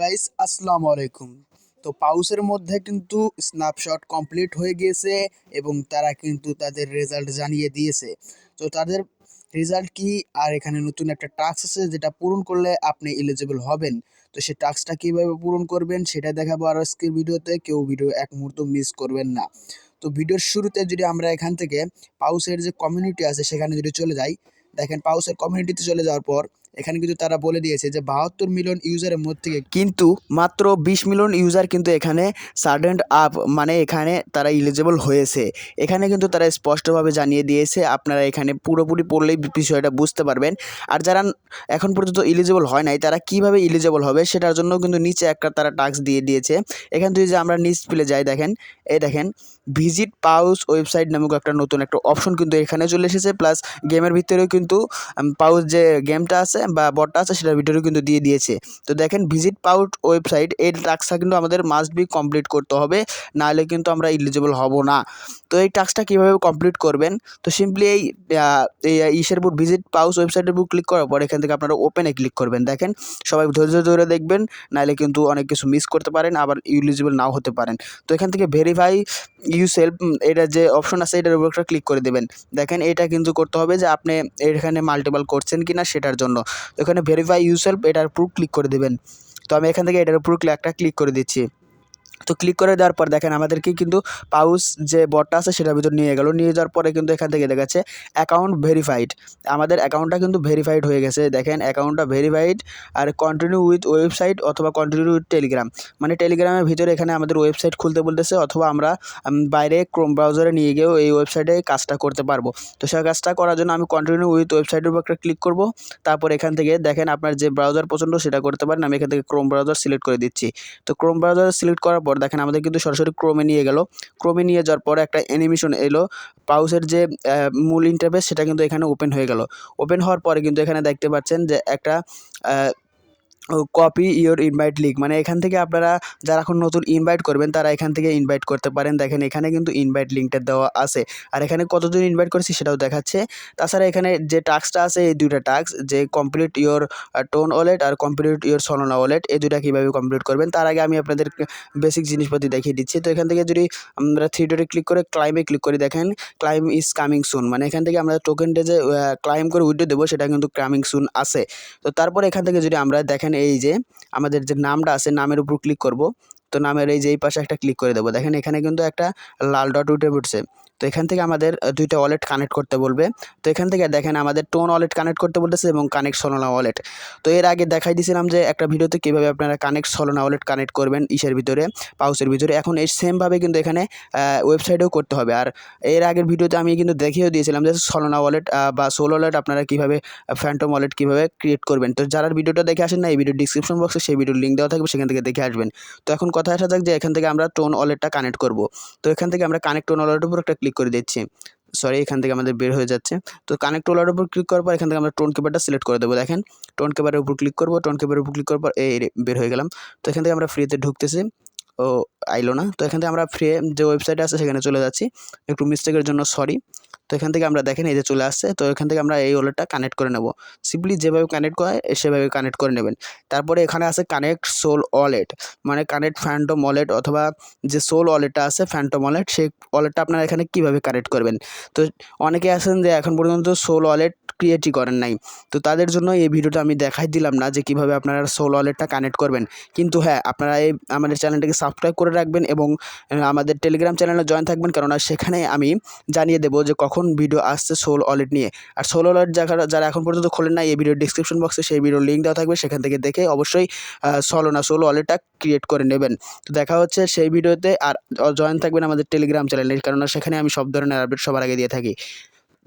Guys আসসালামু আলাইকুম। তো পাউসের মধ্যে কিন্তু স্ন্যাপশট কমপ্লিট হয়ে গিয়েছে এবং তারা কিন্তু তাদের রেজাল্ট জানিয়ে দিয়েছে। তো তাদের রেজাল্ট কি? আর এখানে নতুন একটা টাস্ক আছে যেটা পূরণ করলে আপনি এলিজিবল হবেন। তো সেই টাস্কটা কীভাবে পূরণ করবেন সেটা দেখাবো আর আজকের ভিডিওতে। কেউ ভিডিও এক মুহূর্ত মিস করবেন না। তো ভিডিওর শুরুতে যদি আমরা এখান থেকে পাউসের যে কমিউনিটি আছে সেখানে যদি চলে যাই, দেখেন পাউসের কমিউনিটিতে চলে যাওয়ার পর এখানে কিন্তু তারা বলে দিয়েছে যে বাহাত্তর মিলিয়ন ইউজারের মধ্যে থেকে কিন্তু মাত্র বিশ মিলিয়ন ইউজার কিন্তু এখানে সার্ডেন্ট আপ মানে এখানে তারা ইলিজিবল হয়েছে। এখানে কিন্তু তারা স্পষ্টভাবে জানিয়ে দিয়েছে, আপনারা এখানে পুরোপুরি পড়লেই বিষয়টা বুঝতে পারবেন। আর যারা এখন পর্যন্ত ইলিজিবল হয় নাই, তারা কীভাবে ইলিজিবল হবে সেটার জন্য কিন্তু নিচে একটা তারা টাস্ক দিয়ে দিয়েছে। এখান থেকে যে আমরা নিচ পেলে যাই, দেখেন, এই দেখেন ভিজিট পাউস ওয়েবসাইট নামক একটা নতুন একটা অপশন কিন্তু এখানে চলে এসেছে। প্লাস গেমের ভিতরেও কিন্তু পাউস যে গেমটা আছে বা বটটা আছে সেটার ভিতরেও কিন্তু দিয়ে দিয়েছে। তো দেখেন ভিজিট পাউট ওয়েবসাইট এই টাস্কটা কিন্তু আমাদের মাস্ট বি কমপ্লিট করতে হবে, নাহলে কিন্তু আমরা ইলিজিবল হব না। তো এই টাস্কটা কীভাবে কমপ্লিট করবেন? তো সিম্পলি এই ইসের বুক ভিজিট পাউস ওয়েবসাইটের বুক ক্লিক করার পর এখান থেকে আপনারা ওপেনে ক্লিক করবেন। দেখেন, সবাই ধৈর্য ধরে দেখবেন, নাহলে কিন্তু অনেক কিছু মিস করতে পারেন, আবার ইলিজিবল নাও হতে পারেন। তো এখান থেকে ভেরিফাই ইউ সেলফ এটা যে অপশন আছে এটার উপর একটা ক্লিক করে দেবেন। দেখেন, এটা কিন্তু করতে হবে যে আপনি এখানে মাল্টিপল করছেন কি না সেটার জন্য। এখানে ভেরিফাই ইউ সেলফ এটার উপর ক্লিক করে দেবেন। তো আমি এখান থেকে এটার উপর একটা ক্লিক করে দিচ্ছি। তো ক্লিক করে দেওয়ার পর দেখেন আমাদেরকে কিন্তু পাউস যে বটটা আছে সেটার ভিতর নিয়ে গেল। নিয়ে যাওয়ার পরে কিন্তু এখান থেকে দেখা দেখাচ্ছে অ্যাকাউন্ট ভেরিফাইড আমাদের অ্যাকাউন্টটা কিন্তু ভেরিফাইড হয়ে গেছে। দেখেন অ্যাকাউন্টটা ভেরিফাইড আর কন্টিনিউ উইথ ওয়েবসাইট অথবা কন্টিনিউ উইথ টেলিগ্রাম মানে টেলিগ্রামের ভিতরে এখানে আমাদের ওয়েবসাইট খুলতে বলতেছে অথবা আমরা বাইরে ক্রোম ব্রাউজারে নিয়ে গিয়েও এই ওয়েবসাইটে কাজটা করতে পারব। তো সেই কাজটা করার জন্য আমি কন্টিনিউ উইথ ওয়েবসাইটের উপর একটা ক্লিক করব। তারপর এখান থেকে দেখেন আপনার যে ব্রাউজার পছন্দ সেটা করতে পারেন। আমি এখান থেকে ক্রোম ব্রাউজার সিলেক্ট করে দিচ্ছি। তো ক্রোম ব্রাউজার সিলেক্ট করার পর দেখেন আমাদের কিন্তু সরাসরি ক্রোমে নিয়ে গেল। ক্রোমে নিয়ে যাওয়ার পর একটা অ্যানিমেশন এলো, পাউসের যে মূল ইন্টারফেস সেটা কিন্তু এখানে ওপেন হয়ে গেল। ওপেন হওয়ার পরে কিন্তু এখানে দেখতে পাচ্ছেন যে একটা কপি ইওর ইনভাইট লিঙ্ক মানে এখান থেকে আপনারা যারা এখন নতুন ইনভাইট করবেন, তারা এখান থেকে ইনভাইট করতে পারেন। দেখেন, এখানে কিন্তু ইনভাইট লিঙ্কটা দেওয়া আছে। আর এখানে কতজন ইনভাইট করেছি সেটাও দেখাচ্ছে। তাছাড়া এখানে যে টাস্কটা আছে, এই দুইটা টাস্ক যে কমপ্লিট ইওর টোন ওয়ালেট আর কমপ্লিট ইওর সলোনা ওয়ালেট এই দুটা কীভাবে কমপ্লিট করবেন, তার আগে আমি আপনাদের বেসিক জিনিসপাতি দেখিয়ে দিচ্ছি। তো এখান থেকে যদি আমরা থ্রি ডটে ক্লিক করে ক্লাইমে ক্লিক করি, দেখেন ক্লাইম ইজ কামিং সুন মানে এখান থেকে আমরা টোকেনটা যে ক্লাইম করে উইডো দেবো, সেটা কিন্তু কামিং সুন আছে। তো তারপর এখান থেকে যদি আমরা, দেখেন এই যে আমাদের যে নামটা আছে, নামের উপর ক্লিক করব। তো নামের এই যে এই পাশে একটা ক্লিক করে দেবো। দেখেন এখানে কিন্তু একটা লাল ডট উঠে পড়ছে। তো এখান থেকে আমাদের দুইটা ওয়ালেট কানেক্ট করতে বলবে। তো এখান থেকে দেখেন আমাদের টোন ওয়ালেট কানেক্ট করতে বলতেছে এবং কানেক্ট সলোনা ওয়ালেট তো এর আগে দেখাই দিয়েছিলাম যে একটা ভিডিওতে কীভাবে আপনারা কানেক্ট সলোনা ওয়ালেট কানেক্ট করবেন ইসের ভিতরে পাউসের ভিতরে। এখন এই সেমভাবে কিন্তু এখানে ওয়েবসাইটেও করতে হবে। আর এর আগের ভিডিওতে আমি কিন্তু দেখিয়েও দিয়েছিলাম যে সলোনা ওয়ালেট বা সোল ওয়ালেট আপনারা কীভাবে ফ্যান্টম ওয়ালেট কীভাবে ক্রিয়েট করবেন। তো যারা ভিডিওটা দেখে আসেন না, এই ভিডিও ডিসক্রিপশন বক্সে সেই ভিডিওর লিঙ্ক দেওয়া থাকবে, সেখান থেকে দেখে আসবেন। তো এখন কথা আসা যাক যে এখান থেকে আমরা টোন ওয়ালেটটা কানেক্ট করব। তো এখান থেকে আমরা কানেক্ট টোন ওয়ালেটের উপর একটা করে দিচ্ছি। সরি এখান থেকে আমাদের বের হয়ে যাচ্ছে। তো কানেক্ট ওলার উপর ক্লিক করার পর এখান থেকে আমরা টোন কেপারটা সিলেক্ট করে দেবো, দেখেন। টোন কেপারের উপর ক্লিক করব টোন কেপারের উপর ক্লিক করার পর এই বের হয়ে গেলাম। তো এখান থেকে আমরা ফ্রিতে ঢুকতেছি। ও, আইলো না। তো এখান থেকে আমরা ফ্রি যে ওয়েবসাইটে আছে সেখানে চলে যাচ্ছি। একটু মিস্টেকের জন্য সরি তো এখান থেকে আমরা দেখেন এই যে চলে আসছে। তো এখান থেকে আমরা এই ওয়ালেটটা কানেক্ট করে নেব। সিম্পলি যেভাবে কানেক্ট করা হয়, সেভাবে কানেক্ট করে নেবেন। তারপরে এখানে আছে কানেক্ট সোল ওয়ালেট মানে কানেক্ট ফ্যান্টম ওয়ালেট অথবা যে সোল ওয়ালেটটা আছে ফ্যান্টম ওয়ালেট সেই ওয়ালেটটা আপনারা এখানে কীভাবে কানেক্ট করবেন? তো অনেকে আছেন যে এখন পর্যন্ত সোল ওয়ালেট ক্রিয়েটই করেন নাই। তো তাদের জন্য এই ভিডিওটা আমি দেখাই দিলাম না যে কীভাবে আপনারা সোল ওয়ালেটটা কানেক্ট করবেন। কিন্তু হ্যাঁ আপনারা এই আমাদের চ্যানেলটাকে সাবস্ক্রাইব করে রাখবেন এবং আমাদের টেলিগ্রাম চ্যানেলে জয়েন থাকবেন। কেননা সেখানে আমি জানিয়ে দেবো যে কখন ভিডিও আসছে সোল ওয়ালেট নিয়ে। আর সোল ওয়ালেট যারা যারা এখন পর্যন্ত খোলেন না এই ভিডিও ডিসক্রিপশন বক্সে সেই ভিডিওর লিঙ্ক দেওয়া থাকবে। সেখান থেকে দেখে অবশ্যই সলোনা সোল ওয়ালেটটা ক্রিয়েট করে নেবেন। তো দেখা হচ্ছে সেই ভিডিওতে আর জয়েন থাকবেন আমাদের টেলিগ্রাম চ্যানেলে কেননা সেখানে আমি সব ধরনের আপডেট সবার আগে দিয়ে থাকি।